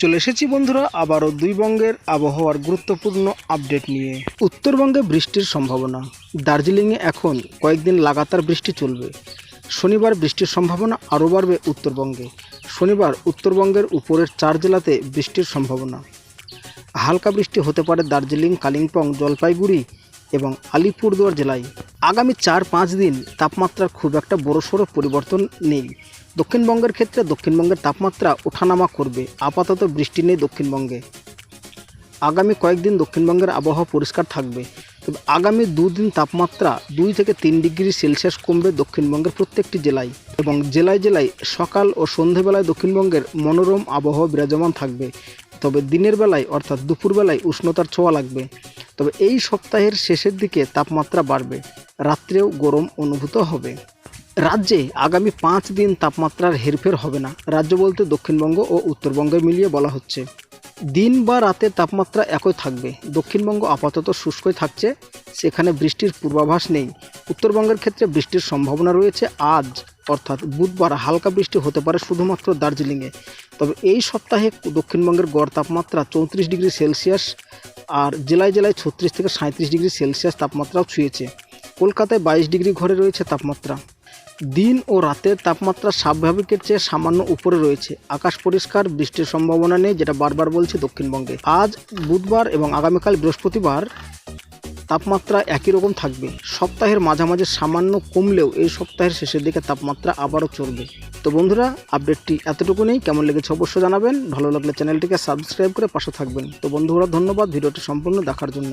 চলে এসেছি বন্ধুরা, আবারও দুই বঙ্গের আবহাওয়ার গুরুত্বপূর্ণ আপডেট নিয়ে। উত্তরবঙ্গে বৃষ্টির সম্ভাবনা। দার্জিলিংয়ে এখন কয়েকদিন লাগাতার বৃষ্টি চলবে। শনিবার বৃষ্টির সম্ভাবনা আরও বাড়বে উত্তরবঙ্গে। শনিবার উত্তরবঙ্গের উপরের চার জেলাতে বৃষ্টির সম্ভাবনা। হালকা বৃষ্টি হতে পারে দার্জিলিং, কালিম্পং, জলপাইগুড়ি এবং আলিপুরদুয়ার জেলায় আগামী চার পাঁচ দিন তাপমাত্রার খুব একটা বড়সড় পরিবর্তন নেই। দক্ষিণবঙ্গের ক্ষেত্রে দক্ষিণবঙ্গের তাপমাত্রা ওঠানামা করবে, আপাতত বৃষ্টি নেই দক্ষিণবঙ্গে। আগামী কয়েকদিন দক্ষিণবঙ্গের আবহাওয়া পরিষ্কার থাকবে, তবে আগামী দুদিন তাপমাত্রা দুই থেকে তিন ডিগ্রি সেলসিয়াস কমবে দক্ষিণবঙ্গের প্রত্যেকটি জেলায় এবং জেলায় জেলায় সকাল ও সন্ধেবেলায় দক্ষিণবঙ্গের মনোরম আবহাওয়া বিরাজমান থাকবে। তবে দিনের বেলায় অর্থাৎ দুপুরবেলায় উষ্ণতার ছোঁয়া লাগবে। তবে এই সপ্তাহের শেষের দিকে তাপমাত্রা বাড়বে, রাত্রেও গরম অনুভূত হবে। রাজ্যে আগামী পাঁচ দিন তাপমাত্রার হেরফের হবে না, রাজ্য বলতে দক্ষিণবঙ্গ ও উত্তরবঙ্গে মিলিয়ে বলা হচ্ছে। দিন বা রাতের তাপমাত্রা একই থাকবে, দক্ষিণবঙ্গ আপাতত শুষ্কই থাকছে, সেখানে বৃষ্টির পূর্বাভাস নেই। উত্তরবঙ্গের ক্ষেত্রে বৃষ্টির সম্ভাবনা রয়েছে আজ, অর্থাৎ বুধবার হালকা বৃষ্টি হতে পারে শুধুমাত্র দার্জিলিংয়ে। তবে এই সপ্তাহে দক্ষিণবঙ্গের গড় তাপমাত্রা চৌত্রিশ ডিগ্রি সেলসিয়াস আর জেলায় জেলায় ছত্রিশ থেকে সাঁত্রিশ ডিগ্রি সেলসিয়াস তাপমাত্রাও ছুঁয়েছে। কলকাতায় বাইশ ডিগ্রি ঘরে রয়েছে তাপমাত্রা। দিন ও রাতের তাপমাত্রা স্বাভাবিকের চেয়ে সামান্য উপরে রয়েছে। আকাশ পরিষ্কার, বৃষ্টির সম্ভাবনা নেই, যেটা বারবার বলছে দক্ষিণবঙ্গে। আজ বুধবার এবং আগামীকাল বৃহস্পতিবার তাপমাত্রা একই রকম থাকবে। সপ্তাহের মাঝামাঝি সামান্য কমলেও এই সপ্তাহের শেষের দিকে তাপমাত্রা আবারও চলবে তো বন্ধুরা, আপডেটটি এতটুকু নেই কেমন লেগেছে অবশ্যই জানাবেন। ভালো লাগলে চ্যানেলটিকে সাবস্ক্রাইব করে পাশে থাকবেন। তো বন্ধুরা, ধন্যবাদ ভিডিওটি সম্পূর্ণ দেখার জন্য।